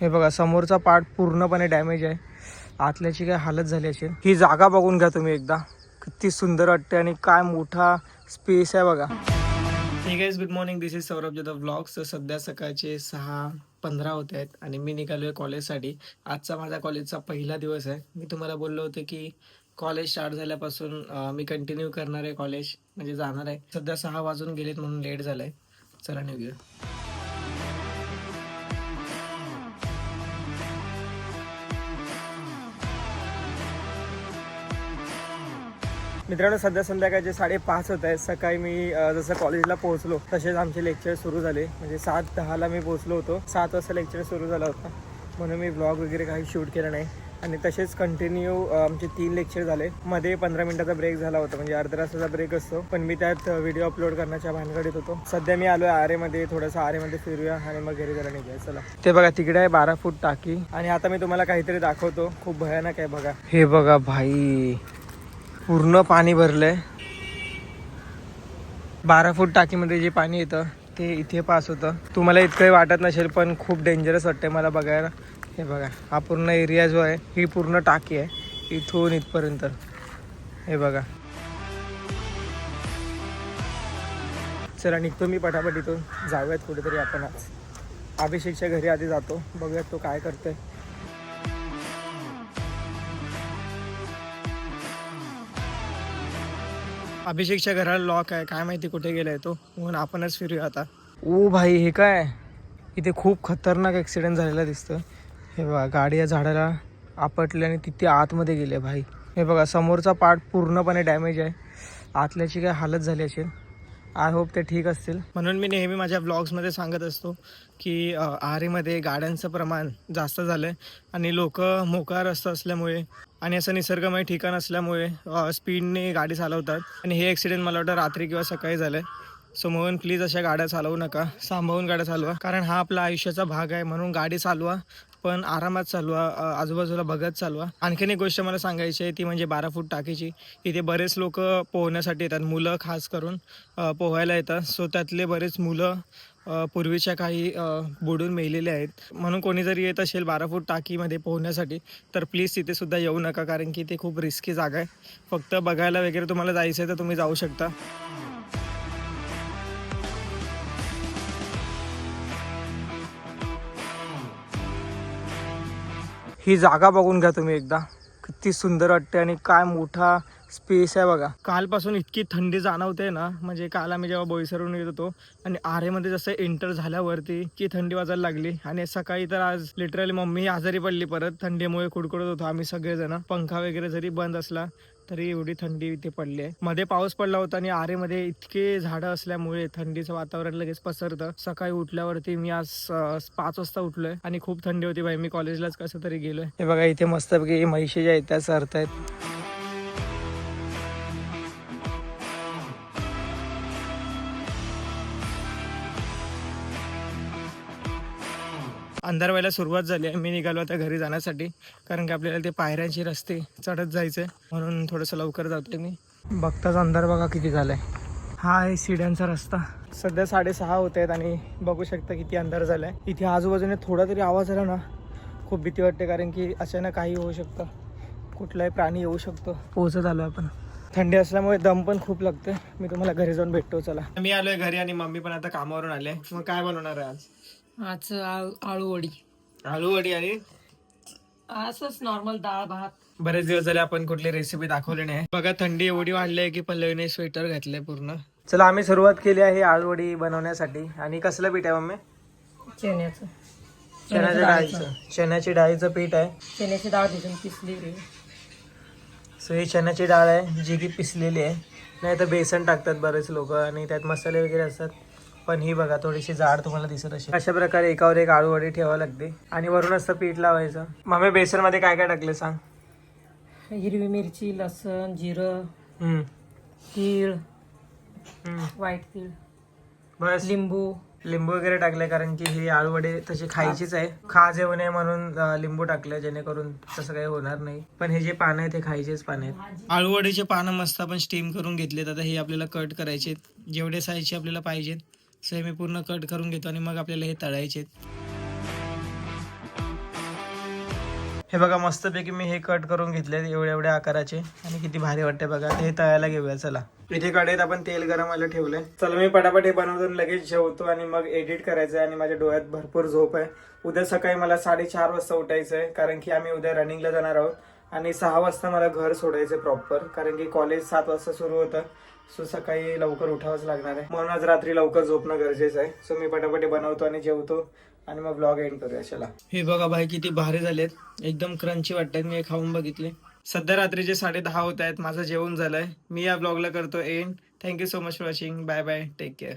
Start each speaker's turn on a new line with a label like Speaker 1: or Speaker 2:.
Speaker 1: हे बघा समोरचा पार्ट पूर्णपणे डॅमेज आहे. आतल्याची काय हालत झाली असेल? ही जागा बघून घ्या तुम्ही एकदा. किती सुंदर वाटते आणि काय मोठा स्पेस आहे बघा. ठीक आहे good morning this is Saurabh Jadhav vlogs तर सध्या सकाळचे सहा पंधरा होत आहेत आणि मी निघालो आहे कॉलेजसाठी आजचा माझा कॉलेजचा पहिला दिवस आहे. मी तुम्हाला बोललो होतो की कॉलेज स्टार्ट झाल्यापासून मी कंटिन्यू करणार आहे कॉलेज म्हणजे जाणार आहे. सध्या सहा वाजून गेलेत म्हणून लेट झालं आहे चला निघूया. मित्रांनो सध्या संध्याकाळचे साडेपाच होत आहेत. सकाळी मी जसं कॉलेजला पोहोचलो तसेच आमचे लेक्चर सुरू झाले. म्हणजे सात दहाला मी पोहोचलो होतो. सात वाजता लेक्चर सुरू झाला होता. म्हणून मी ब्लॉग वगैरे काही शूट केलं नाही. आणि तसेच कंटिन्यू आमचे तीन लेक्चर झाले. मध्ये पंधरा मिनिटाचा ब्रेक झाला होता. म्हणजे अर्ध्या तासाचा ब्रेक असतो. पण मी त्यात व्हिडिओ अपलोड करण्याच्या भानगडीत होतो. सध्या मी आलो आहे आरेमध्ये थोडंसं आरेमध्ये फिरूया आणि मग घरी जरा निघूया. चला. ते बघा तिकडे आहे बारा फूट टाकी. आणि आता मी तुम्हाला काहीतरी दाखवतो. खूप भयानक आहे बघा. हे बघा भाई. पूर्ण पाणी भरलंय. बारा फूट टाकीमध्ये जे पाणी येतं ते इथे पास होतं. तुम्हाला इतकंही वाटत नसेल पण खूप डेंजरस वाटते मला बघायला. हे बघा हा पूर्ण एरिया जो आहे ही पूर्ण टाकी आहे इथून इथपर्यंत. हे बघा. चला निघतो मी पटापट इथून. जाऊयात कुठेतरी आपण आज. अभिषेकच्या घरी आधी जातो. बघूयात तो काय करतोय. अभिषेकच्या घराला लॉक आहे. काय माहिती कुठे गेलाय तो. म्हणून आपणच फिरूया आता. ओ भाई हे काय? इथे खूप खतरनाक ॲक्सिडेंट झालेला दिसतं हे बघा गाडी या झाडाला आपटली आणि तिथे आतमध्ये गेले भाई. हे बघा समोरचा पार्ट पूर्णपणे डॅमेज आहे. आतल्याची काय हालत झाली असेल? आय होप ते ठीक असतील. म्हणून मी नेहमी माझ्या ब्लॉग्समध्ये सांगत असतो की आहारीमध्ये गाड्यांचं प्रमाण जास्त झालं आहे आणि लोक मोकळा रस्ता असल्यामुळे आणि असं निसर्गमय ठिकाण असल्यामुळे स्पीडने गाडी चालवतात. आणि हे ॲक्सिडेंट मला वाटतं रात्री किंवा सकाळी झालं आहे सो म्हणून प्लीज अशा गाड्या चालवू नका. सांभाळून गाड्या चालवा. कारण हा आपला आयुष्याचा भाग आहे. म्हणून गाडी चालवा. पण आरामात चालवा आजूबाजूला बघत चालवा. आणखीन एक गोष्ट मला सांगायची आहे ती म्हणजे बारा फूट टाकीची. इथे बरेच लोक पोहण्यासाठी येतात मुलं खास करून पोहायला येतात. सो त्यातले बरेच मुलं पूर्वीच्या काही बुडून मेलेले आहेत. म्हणून कोणी जरी येत असेल बारा फूट टाकीमध्ये पोहण्यासाठी तर प्लीज तिथे सुद्धा येऊ नका कारण की ते खूप रिस्की जागा आहे. फक्त बघायला वगैरे तुम्हाला जायचं आहे तर तुम्ही जाऊ शकता. ही जागा बघून घ्या तुम्ही एकदा. किती सुंदर वाटते आणि काय मोठा स्पेस आहे बघा. कालपासून इतकी थंडी जाणवते ना म्हणजे काल आम्ही जेव्हा बोईसरून येत होतो आणि आरेमध्ये जसं एंटर झाल्यावरती की थंडी वाजायला लागली आणि सकाळी तर आज लिटरली मम्मी आजारी पडली परत थंडीमुळे कुडकुडत होतो आम्ही सगळेजण. पंखा वगैरे जरी बंद असला तरी एवढी थंडी इथे पडली आहे. मध्ये पाऊस पडला होता आणि आरेमध्ये इतके झाडं असल्यामुळे थंडीचं वातावरण लगेच पसरतं. सकाळी उठल्यावरती मी आज पाच वाजता उठलोय आणि खूप थंडी होती भाई मी कॉलेजलाच कसं तरी गेलोय. हे बघा इथे मस्तपैकी म्हैशी ज्या आहेत त्या सरत अंधार व्हायला सुरुवात झाली आहे. मी निघालो आता घरी जाण्यासाठी. कारण की आपल्याला ते पायऱ्यांचे रस्ते चढत जायचंय म्हणून थोडंसं लवकर जातोय मी. बघताच अंधार बघा किती झालाय. हा आहे शिड्यांचा रस्ता. सध्या साडेसहा होत आहेत आणि बघू शकता किती अंधार झालाय. इथे आजूबाजूने थोडा तरी आवाज आला ना खूप भीती वाटते. कारण की अचानक काही होऊ शकतं. कुठलाही प्राणी येऊ शकतो. पोहोचत आलो आपण. थंडी असल्यामुळे दम पण खूप लागते मी तुम्हाला घरी जाऊन भेटतो चला. मी आलोय घरी आणि मम्मी पण आता कामावरून आले. मग काय बनवणार आहे आज?
Speaker 2: आज आळू आळूवडी.
Speaker 1: आलू वडी आणि?
Speaker 2: असंच नॉर्मल डाळ भात.
Speaker 1: बरेच दिवस झाले आपण कुठली रेसिपी दाखवली नाही. बघा थंडी एवढी वाढली आहे की पल्लवीने स्वेटर घातलंय पूर्ण. चला आम्ही सुरुवात केली आहे आळूवडी बनवण्यासाठी. आणि कसलं पीठ आहे मम्मी?
Speaker 2: चण्याचं.
Speaker 1: चण्याच्या डाळीचं. चण्याची डाळीचं पीठ आहे.
Speaker 2: चण्याची डाळ भिजून पिसली
Speaker 1: सो ही चण्याची डाळ आहे जी की पिसलेली आहे. नाही तर बेसन टाकतात बरेच लोक आणि त्यात मसाले वगैरे असतात. पण ही बघा थोडीशी जाड तुम्हाला दिसत असेल. अशा प्रकारे एकावर एक आळूवडी ठेवावं लागते. आणि वरून असतं पीठ लावायचं. मम्मी बेसनमध्ये काय काय टाकले सांग?
Speaker 2: हिरवी मिरची लसण जिरं
Speaker 1: हम्म,
Speaker 2: तीळ
Speaker 1: हम्म.
Speaker 2: व्हाईट तीळ
Speaker 1: बस.
Speaker 2: लिंबू.
Speaker 1: लिंबू वगैरे टाकले कारण की ही आळूवडे तशी खायचीच आहे. खाज येऊ नये म्हणून लिंबू टाकले जेणेकरून तसं काही होणार नाही. पण हे जे पानं आहेत ते खायचेच पानं आहेत. आळूवडीचे पानं मस्त आपण स्टीम करून घेतलेत. आता हे आपल्याला कट करायचे जेवढे साईजचे आपल्याला पाहिजेत. सेमी मी पूर्ण कट करून घेतो आणि मग आपल्याला हे तळायचे हे बघा मस्तपैकी मी हे कट करून घेतले एवढ्या एवढ्या आकाराचे आणि किती भारी वाटते बघा. हे तळायला घेऊया चला. इथे कढईत आपण तेल गरम व्हायला ठेवलंय. चला मी पटापट हे बनवतो लगेच जेवतो आणि मग एडिट करायचं आहे आणि माझ्या डोळ्यात भरपूर झोप आहे. उद्या सकाळी मला साडेचार वाजता उठायचं आहे कारण की आम्ही उद्या रनिंगला जाणार आहोत. आणि सहा वाजता मला घर सोडायचं प्रॉपर कारण की कॉलेज सात वाजता सुरू होतं. सो सकाळी लवकर उठावंच लागणार आहे. म्हणून आज रात्री लवकर झोपणं गरजेचं आहे. सो मी पटापटी बनवतो आणि जेवतो आणि मग ब्लॉग एंड करूया. चला. हे बघा भाई किती भारी झालेत. एकदम क्रंची वाटतात मी खाऊन बघितले. सध्या रात्रीचे साडे दहा होत आहेत माझं जेवण झालंय. मी या ब्लॉगला करतो and thank you so much watching bye bye take care